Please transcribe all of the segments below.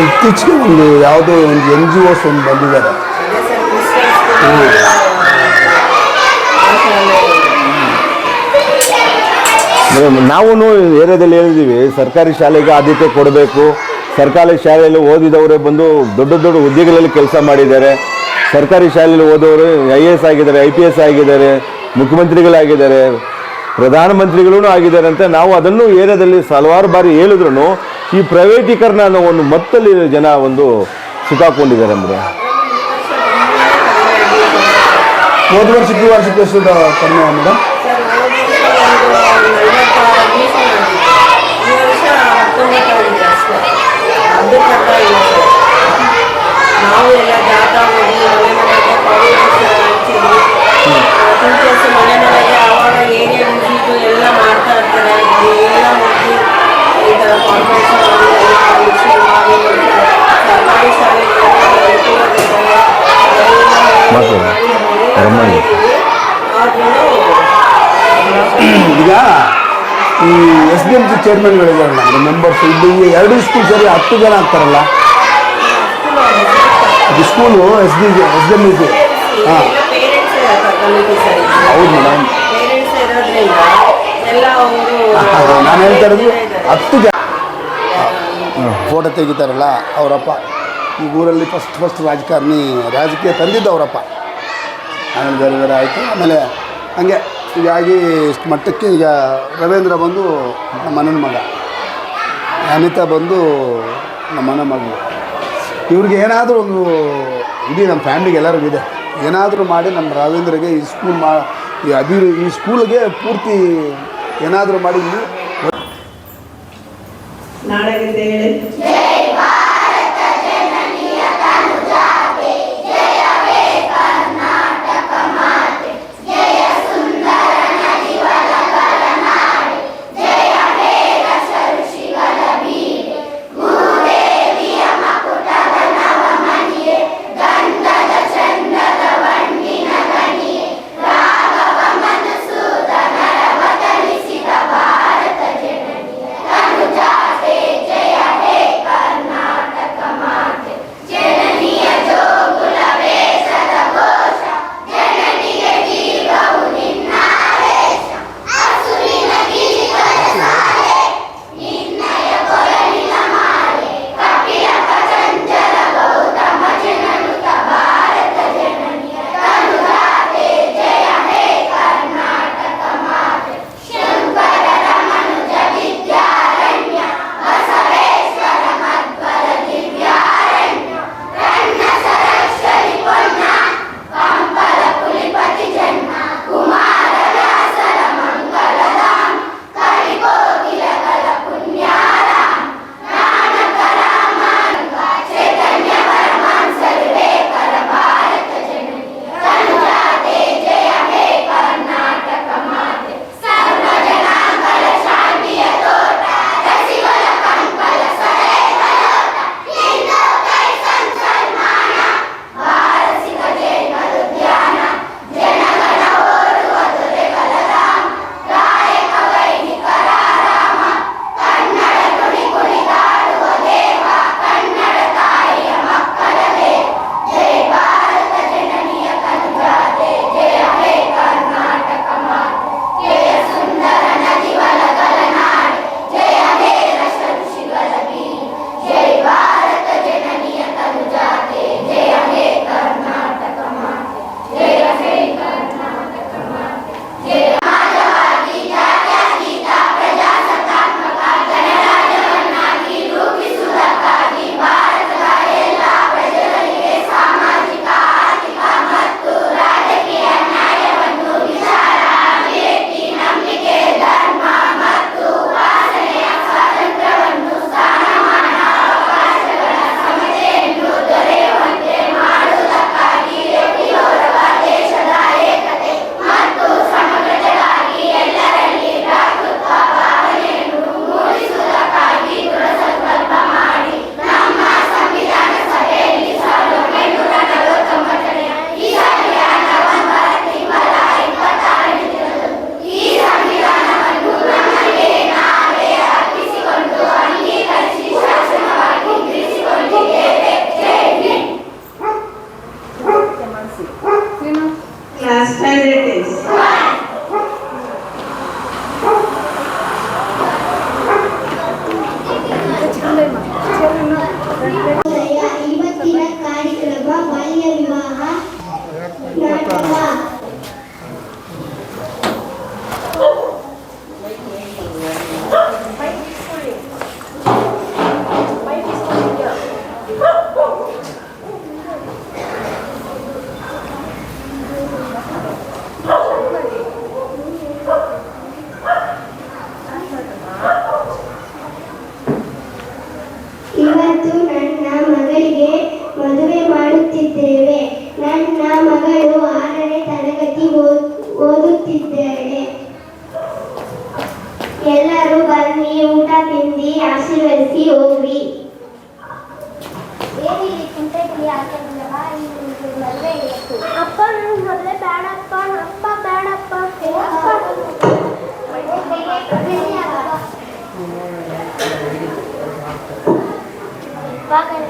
ಇತ್ತೀಚೆಗೆ ಒಂದು ಯಾವುದೋ ಒಂದು ಎನ್ ಜಿ ಒಸ್ ಒಂದು ಬಂದಿದ್ದಾರೆ ನಾವು ಏರಿಯಾದಲ್ಲಿ ಹೇಳಿದ್ದೀವಿ ಸರ್ಕಾರಿ ಶಾಲೆಗೆ ಆದ್ಯತೆ ಕೊಡಬೇಕು. ಸರ್ಕಾರಿ ಶಾಲೆಯಲ್ಲಿ ಓದಿದವರೇ ಬಂದು ದೊಡ್ಡ ದೊಡ್ಡ ಹುದ್ದೆಗಳಲ್ಲಿ ಕೆಲಸ ಮಾಡಿದ್ದಾರೆ. ಸರ್ಕಾರಿ ಶಾಲೆಯಲ್ಲಿ ಓದೋರು ಐ ಎ ಎಸ್ ಆಗಿದ್ದಾರೆ ಐ ಪಿ ಎಸ್ ಆಗಿದ್ದಾರೆ ಮುಖ್ಯಮಂತ್ರಿಗಳಾಗಿದ್ದಾರೆ ಪ್ರಧಾನಮಂತ್ರಿಗಳೂ ಆಗಿದ್ದಾರೆ ಅಂತ ನಾವು ಅದನ್ನು ಏರಿಯಾದಲ್ಲಿ ಹಲವಾರು ಬಾರಿ ಹೇಳಿದ್ರು ಈ ಪ್ರೈವೇಟೀಕರಣ ಅನ್ನೋ ಒಂದು ಮತ್ತಲ್ಲಿ ಜನ ಒಂದು ಸಿಕ್ಕಾಕೊಂಡಿದ್ದಾರೆ ಅಂದರೆ. ಹೋದ ವರ್ಷಕ್ಕೆ ವರ್ಷಕ್ಕೆ ಎಷ್ಟು ಕಡಿಮೆ ಮೇಡಮ್ ಸರ್ ಚೇರ್ಮನ್ಗಳಿದ್ದಾರೆ ನಮ್ಮದು ಮೆಂಬರ್ಸ್ ಇಲ್ಲಿ ಎರಡು ಸ್ಕೂಲ್ ಸರಿ ಹತ್ತು ಜನ ಆಗ್ತಾರಲ್ಲ? School S D S D M C ಹಾಂ, ಹೌದು. ಮೇಡಮ್ ನಾನು ಹೇಳ್ತಾ ಇರೋದು ಹತ್ತು ಜನ. ಫೋಟೋ ತೆಗಿತಾರಲ್ಲ ಅವರಪ್ಪ. ಈ ಊರಲ್ಲಿ ಫಸ್ಟ್ ಫಸ್ಟ್ ರಾಜಕಾರಣಿ, ರಾಜಕೀಯ ತಂದಿದ್ದು ಅವರಪ್ಪ. ಆಮೇಲೆ ಬೇರೆ ಬೇರೆ ಆಯಿತು. ಆಮೇಲೆ ಹಂಗೆ ಹೀಗಾಗಿ ಇಷ್ಟು ಮಟ್ಟಕ್ಕೆ ಈಗ ರವೀಂದ್ರ ಬಂದು ನಮ್ಮ ಮನೆಯ ಮಗ, ಅನಿತಾ ಬಂದು ನಮ್ಮ ಮನೆ ಮಗಳು ಇವ್ರಿಗೆ ಏನಾದರೂ ಒಂದು ಇಡೀ ನಮ್ಮ ಫ್ಯಾಮಿಲಿಗೆ ಎಲ್ಲರಿಗೂ ಇದೆ. ಏನಾದರೂ ಮಾಡಿ ನಮ್ಮ ರವೀಂದ್ರಗೆ ಈ ಸ್ಕೂಲ್ ಮಾ, ಈ ಅಭಿವೃ, ಈ ಸ್ಕೂಲ್ಗೆ ಪೂರ್ತಿ ಏನಾದರೂ ಮಾಡಿ ಇಲ್ಲಿ ನಾಳೆಗಿಂತ Last ten test. pagan.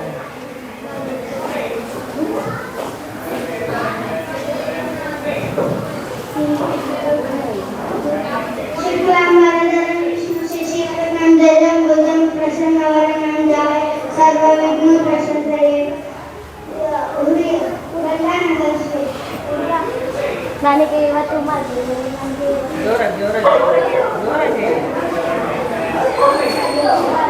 Nani ke batu mati, nani ke batu mati. Jorah, jorah, jorah. Ya. Jorah, jorah.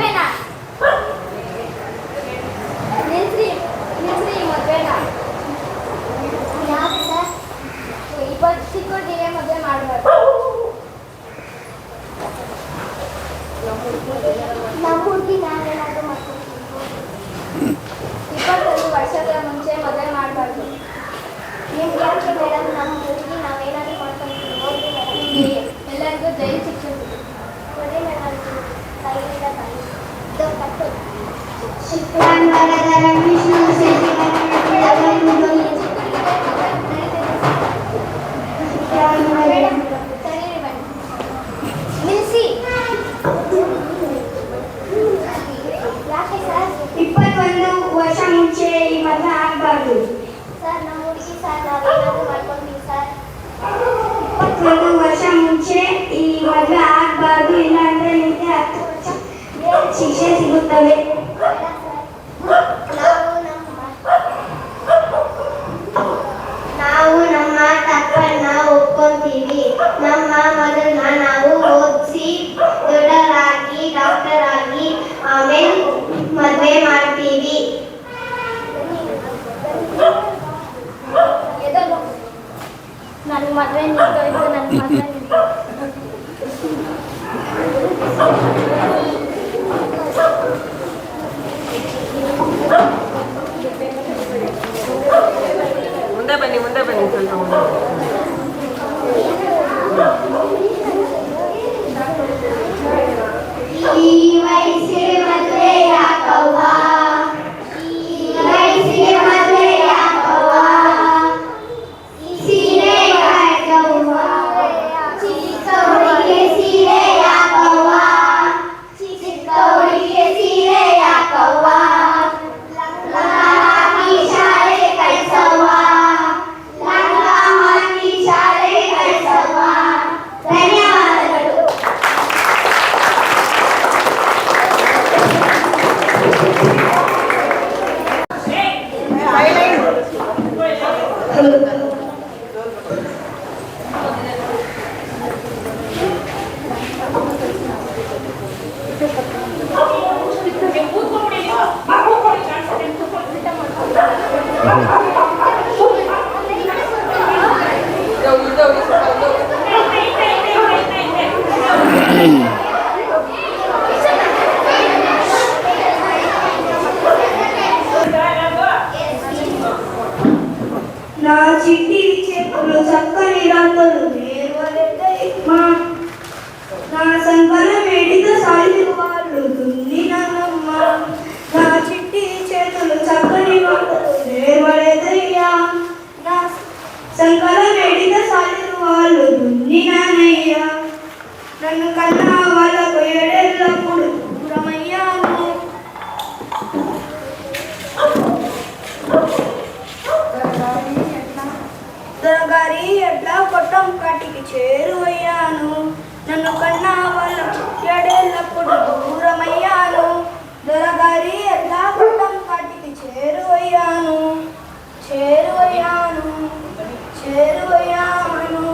ಇಪ್ಪತ್ತೊಂದು ವರ್ಷ ಮುಂಚೆ ಈ ಮದುವೆ ಆಗಬಾರ್ದು ಸರ್ ನಮ್ಮ ಹುಡುಗಿ ಸರ್ ನಾವೇನಾದ್ರೂ ಮಾಡ್ಕೊಂತೀವಿ ಸರ್ ಇಪ್ಪತ್ತೊಂದು ವರ್ಷ ಮುಂಚೆ ಈ ಮದುವೆ ಆಗಬಾರ್ದು ಇಲ್ಲಾಂದ್ರೆ ನಿಮಗೆ ಹತ್ತು ವರ್ಷ ಜೈಲು ಶಿಕ್ಷೆ ಸಿಗುತ್ತವೆ ನಮ್ಮ ಮಗನ್ನ ನಾವು ಓದಿಸಿ ದೊಡ್ಡರಾಗಿ ಡಾಕ್ಟರ್ ಆಗಿ ಆಮೇಲೆ ಮದುವೆ ಮಾಡ್ತೀವಿ. ನನ್ನ ಮದುವೆ ನಿಂತೋಯ್ತು ನನ್ನ ಮದುವೆ ಮುಂದೆ ಬನ್ನಿ ಮುಂದೆ ಬನ್ನಿ ಸ್ವಲ್ಪ ಮುಂದೆ. ರಂಗಗಳು ಮೇರುವ ನನ್ನ ಸಂಪನ ಮೇಡಿದ ಸಾಲಿನ వాళ్ళు దున్నినమ్మ నా చిట్టి చేతులు చక్కని మాటలు నేర్వలేదయ్యా నా సంకల వేడిక సాగిన వాళ్ళు దున్నినానయ్యా నన్ను కన్నా కొట్టం కాటికి చేరువయ్యాను. నన్ను కన్నా వాళ్ళ ఏడేళ్ళప్పుడు దూరమయ్యాను. దొరగారి ఎట్లా కొట్టం కాటికి చేరువయ్యాను. చేరువయ్యాను. చేరువయ్యాను.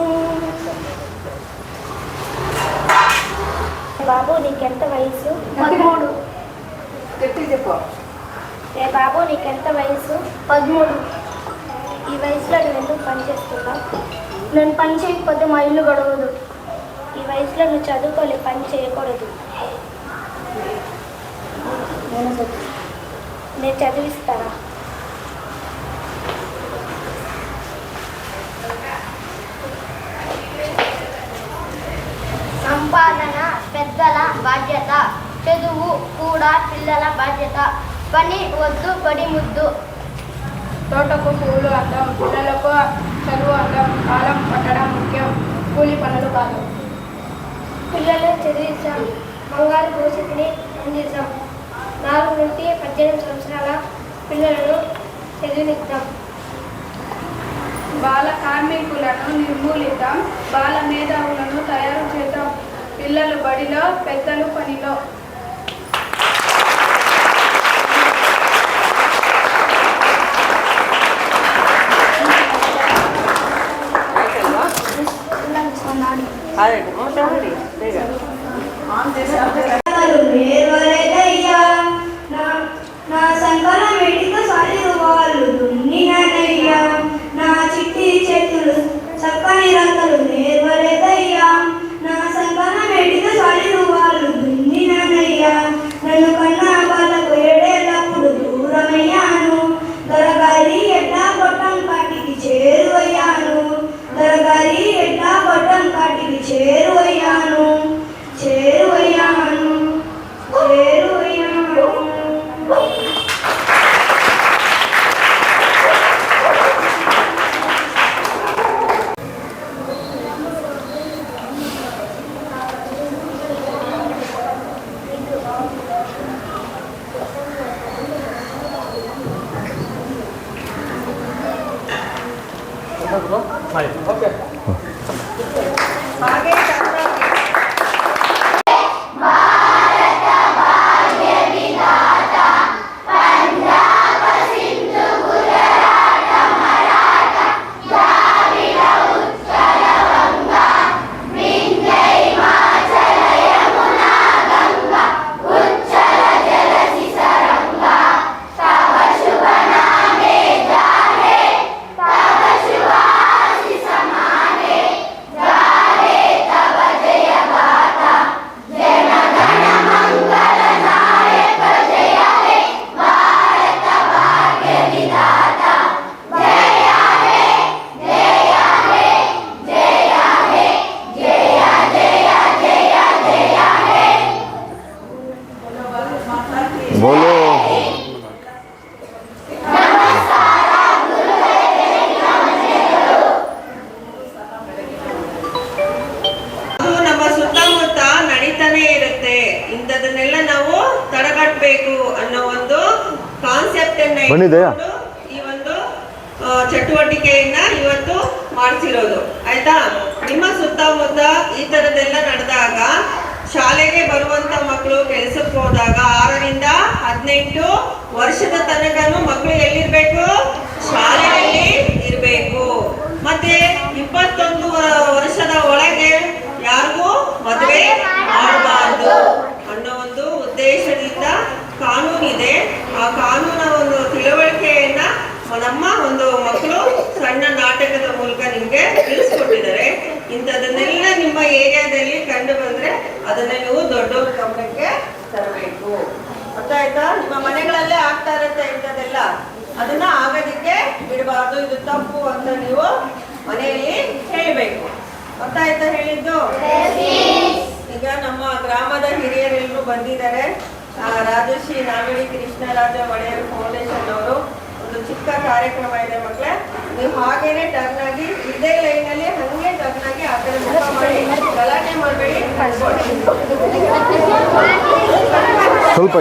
బాబు నీకెంత వయసు? పదమూడు. చెప్పు. ఏ బాబు నీకెంత వయసు? పదమూడు. ఈ వయసులో నువ్వు ఎందుకు పని చేస్తున్నావు? నేను పని చేయకపోతే మా ఇల్లు గడవదు. ఈ వయసులో నువ్వు చదువుకోలే పని చేయకూడదు. నేను చదివిస్తారా? సంపాదన పెద్దల బాధ్యత చదువు కూడా పిల్లల బాధ్యత. పని వద్దు పడి ముద్దు. తోటకు పూలు అందం పిల్లలకు చదువు అందం కాలం పట్టడం ముఖ్యం. కూలి పనులు కాదు. పిల్లలు చదివించాం. బంగారు భవిష్యత్తుని అందించాం. నాలుగు నుండి పద్దెనిమిది సంవత్సరాల పిల్లలను చదివినిద్దాం బాల కార్మికులను నిర్మూలిద్దాం. బాల మేధావులను తయారు చేద్దాం. పిల్లలు బడిలో పెద్దలు పనిలో. padre. Woo! ಇಟ್ಕೊಂಡು ಈ ಒಂದು ಚಟುವಟಿಕೆಯನ್ನ ಇವತ್ತು ಮಾಡ್ತಿರೋದು ಆಯ್ತಾ? ನಿಮ್ಮ ಸುತ್ತಮುತ್ತ ಈ ತರದೆಲ್ಲ ನಡೆದಾಗ ಶಾಲೆಗೆ ಬರುವಂತ ಮಕ್ಕಳು ಕೆಲಸಕ್ಕೆ ಹೋದಾಗ ಆರರಿಂದ ಹದಿನೆಂಟು ವರ್ಷದ ತನಕನೂ ಮಕ್ಕಳು ಎಲ್ಲಿರ್ಬೇಕು? ಶಾಲೆಯಲ್ಲಿ ಇರಬೇಕು. ಮತ್ತೆ ಇಪ್ಪತ್ತೊಂದು ವರ್ಷದ ಒಳಗೆ ಯಾರಿಗೂ ಮದುವೆ ಮಾಡಬಾರ್ದು ಅನ್ನೋ ಒಂದು ಉದ್ದೇಶದಿಂದ ಕಾನೂನಿದೆ. ಆ ಕಾನೂನ ಒಂದು ತಿಳುವಳಿಕೆಯನ್ನ ನಮ್ಮ ಒಂದು ಮಕ್ಕಳು ಸಣ್ಣ ನಾಟಕದ ಮೂಲಕ ನಿಮ್ಗೆ ತಿಳಿಸ್ಕೊಟ್ಟಿದ್ದಾರೆ. ಇಂಥದನ್ನೆಲ್ಲ ನಿಮ್ಮ ಏರಿಯಾದಲ್ಲಿ ಕಂಡು ಬಂದ್ರೆ ಅದನ್ನ ನೀವು ದೊಡ್ಡವ್ರ ಗಮನಕ್ಕೆ ತರಬೇಕು. ಗೊತ್ತಾಯ್ತಾ? ನಿಮ್ಮ ಮನೆಗಳಲ್ಲೇ ಆಗ್ತಾ ಇರುತ್ತೆ ಇಂಥದ್ದೆಲ್ಲ. ಅದನ್ನ ಆಗೋದಕ್ಕೆ ಬಿಡಬಾರ್ದು. ಇದು ತಪ್ಪು ಅಂತ ನೀವು ಮನೆಯಲ್ಲಿ ಹೇಳಬೇಕು. ಗೊತ್ತಾಯ್ತಾ ಹೇಳಿದ್ದು? ಈಗ ನಮ್ಮ ಗ್ರಾಮದ ಹಿರಿಯರೆಲ್ಲರೂ ಬಂದಿದ್ದಾರೆ. ರಾಜಶ್ರೀ ನಾಗಡಿ ಕೃಷ್ಣರಾಜ ಒಡೆಯರ್ ಫೌಂಡೇಶನ್ ಅವರು ಒಂದು ಚಿಕ್ಕ ಕಾರ್ಯಕ್ರಮ ಇದೆ ಮಕ್ಕಳೇ ನೀವು ಹಾಗೇನೆ ಟರ್ನ್ ಆಗಿ, ಇದೇ ಲೈನ್ ಅಲ್ಲಿ ಹಂಗೆ ಟರ್ನ್ ಆಗಿ ಆ ಕಡೆ ಮಾಡಿ, ಗಲಾಟೆ ಮಾಡಬೇಡಿ. ಸ್ವಲ್ಪ